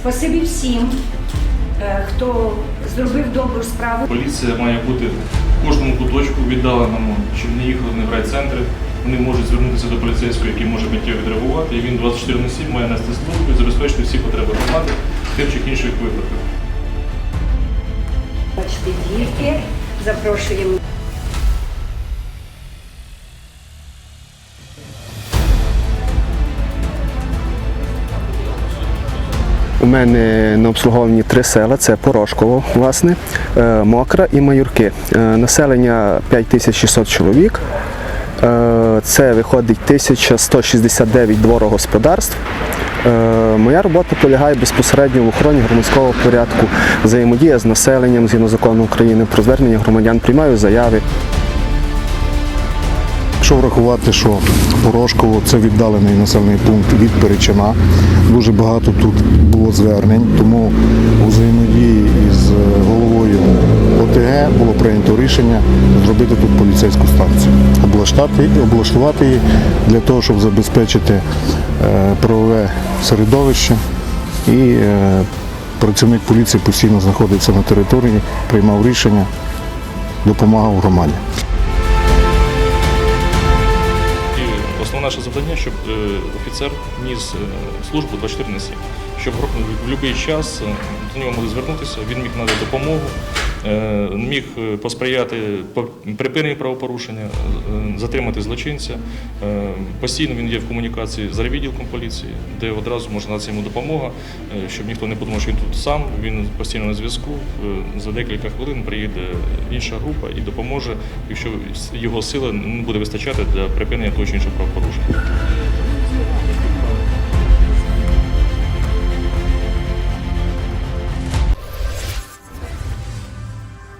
Спасибі всім, е, хто зробив добру справу. Поліція має бути в кожному куточку віддаленому, щоб не їхали не в райцентри. Вони можуть звернутися до поліцейського, який може миттєво відреагувати, і він 24 на 7 має нести службу і забезпечити всі потреби громади тих чи інших випадках. Бачите, дітки, запрошуємо. У мене на обслуговуванні три села: це Порошково, власне, е, Мокра і Майорки. Е, Населення 5600 чоловік. Е, Це виходить 1169 дворогосподарств. Моя робота полягає безпосередньо в охороні громадського порядку, взаємодія з населенням згідно закону України про звернення громадян, приймаю заяви. Якщо врахувати, що Порошково це віддалений населений пункт від Перечина, дуже багато тут було звернень, тому у взаємодії із головою ОТГ було прийнято рішення зробити тут поліцейську станцію, облаштувати її для того, щоб забезпечити е, правове середовище і е, працівник поліції постійно знаходився на території, приймав рішення, допомагав громаді. Наше завдання, щоб е, офіцер ніс е, службу 24 на 7, щоб в будь-який час е, до нього могли звернутися, він міг надати допомогу, е, міг е, посприяти по- припиненню правопорушення, затримати злочинця. Постійно він є в комунікації з райвідділком поліції, де одразу може надатися йому допомога, щоб ніхто не подумав, що він тут сам, він постійно на зв'язку. За декілька хвилин приїде інша група і допоможе, якщо його сили не буде вистачати для припинення того чи іншого правопорушення.